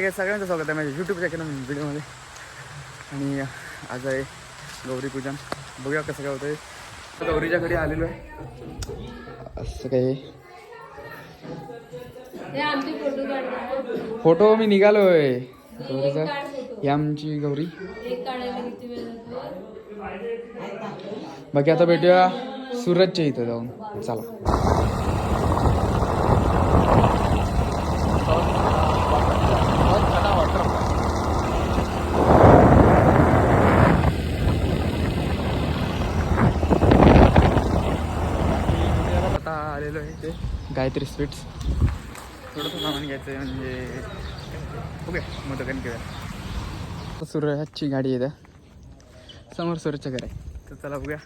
काय सगळ्यांचं स्वागत आहे माझ्या यूट्यूबच्या चॅनल व्हिडिओमध्ये. आणि आज आहे गौरी पूजन. बघूया कसं काय होतंय. गौरीच्या घरी आलेलो आहे. असं काही. फोटो मी निघालोय. गौरीचा ही आमची गौरी. बाकी आता भेटूया सुरतच्या इथं जाऊन. चला आता आलेलो आहे ते गायत्री स्वीट्स थोडंसं सामान घ्यायचं आहे म्हणजे ओके मोदकन घेऊया सूरजची गाडी येते समोर सूरजचं घर. आहे तर चला बघूया.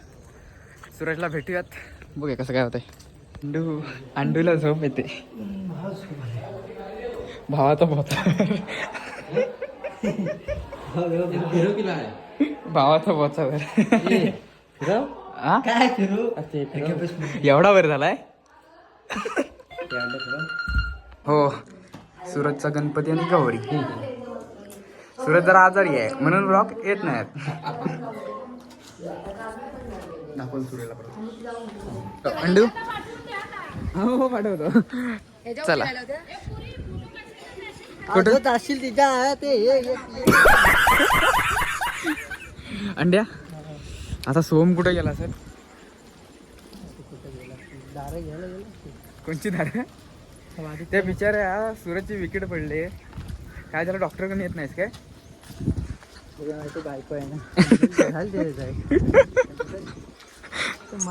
सूरजला भेटूयात. बघूया कसं काय होतंय. अंडू अंडूला झोप येते. भावाचा बोचा भावाचा हा काय फिरू एवढा वर झालाय? हो सुरतचा गणपती आणि गौरी. सुरत जरा आजारी आहे म्हणून ब्लॉक येत नाहीत. दाखवून. अंडू? हो हो पाठवतो. चला. कुठं? असशील तिच्या ते अंड्या? आता सोम कुठे गेला सर दारं घ्यायला गेलो. कोणची धार त्या बिचाऱ्या सुरतची विकेट पडले. काय त्याला डॉक्टरकडे येत नाहीस काय? बायको आहे ना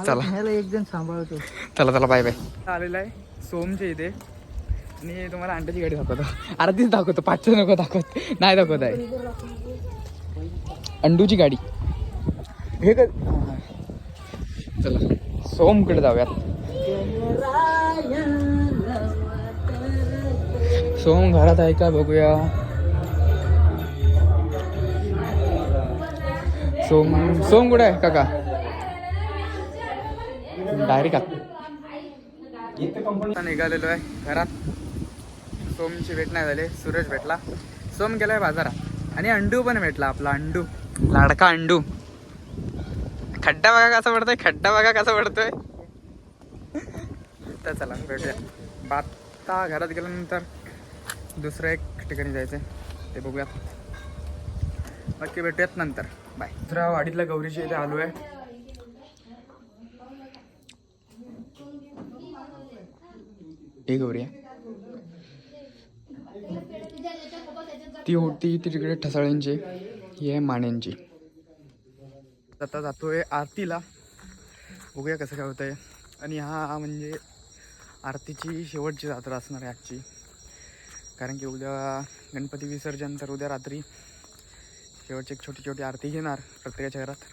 चला. एक जण सांभाळतो चला चला बाय बाय आलेला आहे. सोमच्या इथे. आणि तुम्हाला अंड्याची गाडी दाखवतो. अर्धीच दाखवतो. पाचशे नको दाखवत. नाही दाखवत आहे. अंडूची गाडी. हे चला. सोमकडे जाऊयात. सोम घरात आहे का बघूया. सोम सोम कुठे आहे काका? डायरेक्ट आता. निघालेलो आहे घरात. सोमची भेट नाही झाली सूरज भेटला. सोम गेलाय बाजारात. आणि अंडू पण भेटला आपला अंडू. लाडका अंडू. खड्डा बघा कसा पडतोय खड्डा बघा कसा पडतोय. तर चला भेटूया. बाता घरात गेल्यानंतर दुसरं एक ठिकाणी जायचंय. ते बघूया. नक्की भेटूयात नंतर. बाय दुसऱ्या वाडीतल्या गौरीच्या इथे आलो आहे हे गौरी. आहे. ती होती ती तिकडे ठसाळ्यांची ही आहे माण्यांची आता जातोय आरतीला. बघूया कसं काय होतंय. आणि हा म्हणजे आरतीची शेवटची जात्रा असणार आहे आजची. कारण की उद्या गणपती विसर्जन तर उद्या रात्री शेवटची एक छोटी छोटी आरती घेणार प्रत्येकाच्या घरात.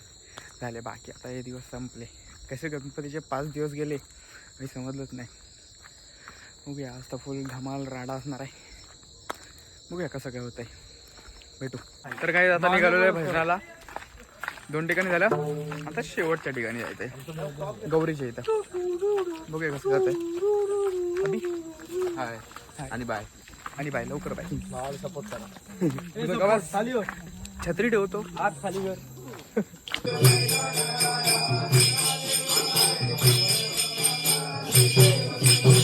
झाले बाकी आता हे दिवस संपले. कसे गणपतीचे पाच दिवस गेले काही समजलंच नाही. बघूया आज तर फुल धमाल राडा असणार आहे. बघूया कसं काय होतंय. भेटू. तर काही आता निघालेलो आहे भजनाला दोन ठिकाणी झालं. आता शेवटच्या ठिकाणी जायचंय. गौरीच्या इथं. बघूया कसं जात आहे हाय. आणि बाय आणि बाय लवकर बाय. सपोर्ट करा. छत्री ठेवतो. आज खाली कर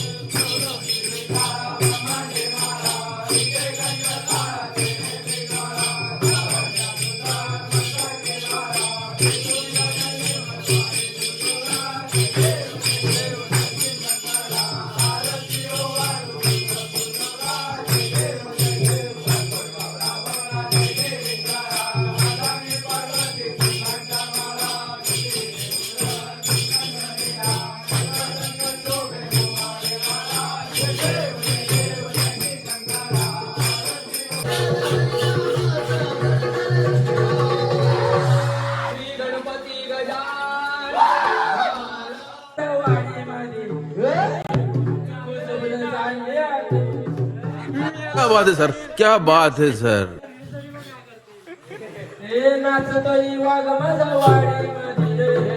क्या बात है सर? क्या बात है सर? हे नाचतोय वाघ माझा वाडीमध्ये.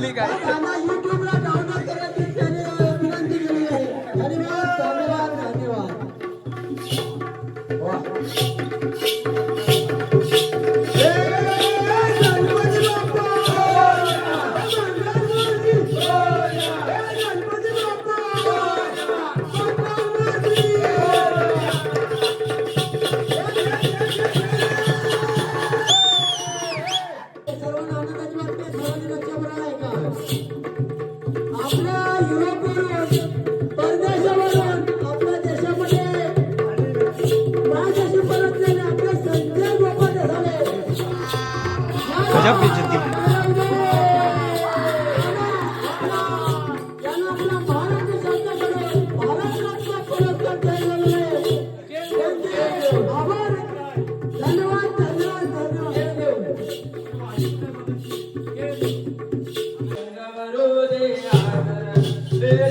पब्लिक आहे. বোঝা বেজতি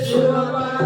Shiva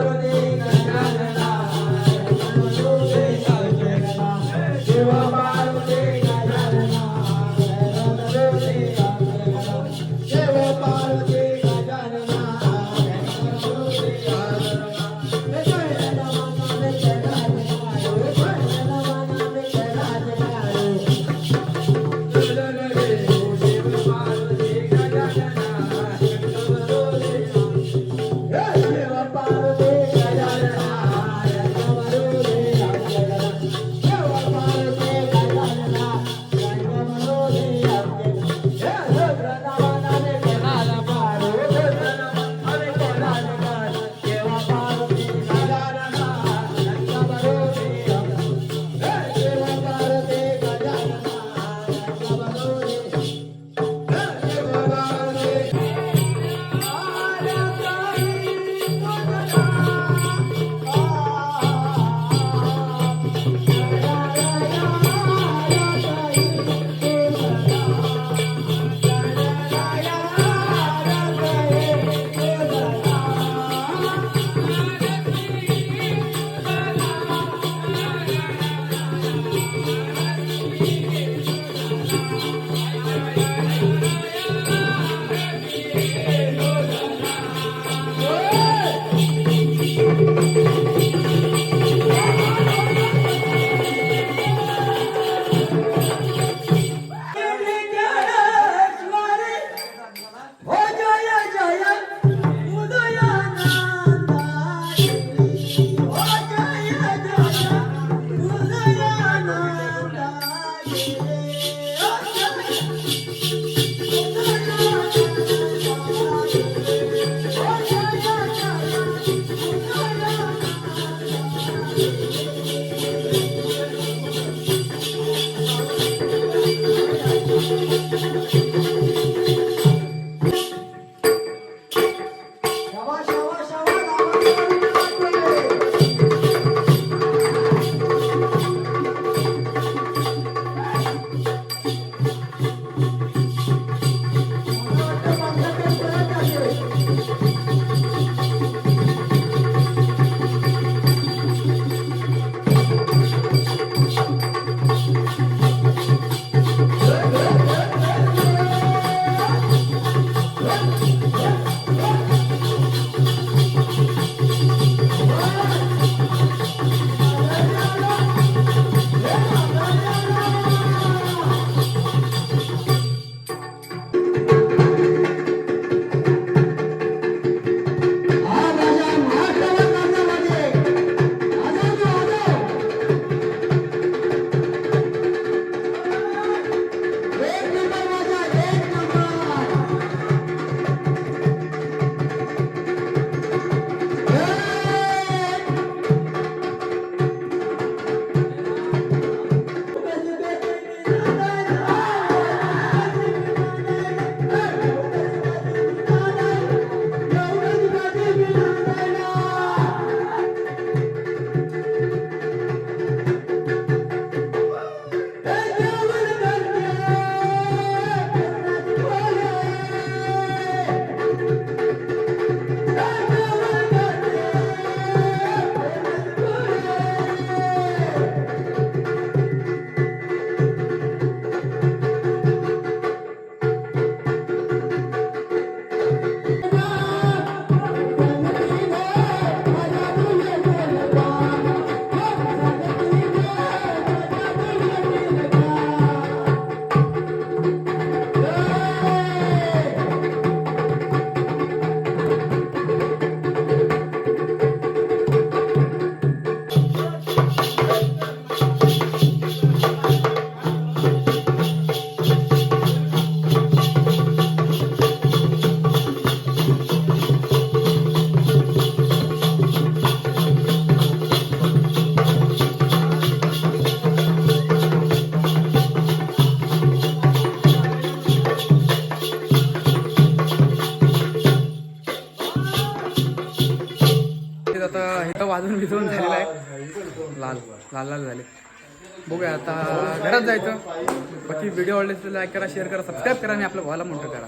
इथं वाजून झालेला आहे लाल लाल लाल झाले. बघूया आता घरात जायचं. बाकी व्हिडिओ आवडले तर लाईक करा शेअर करा सबस्क्राईब करा आणि आपल्या भावाला मोठं करा.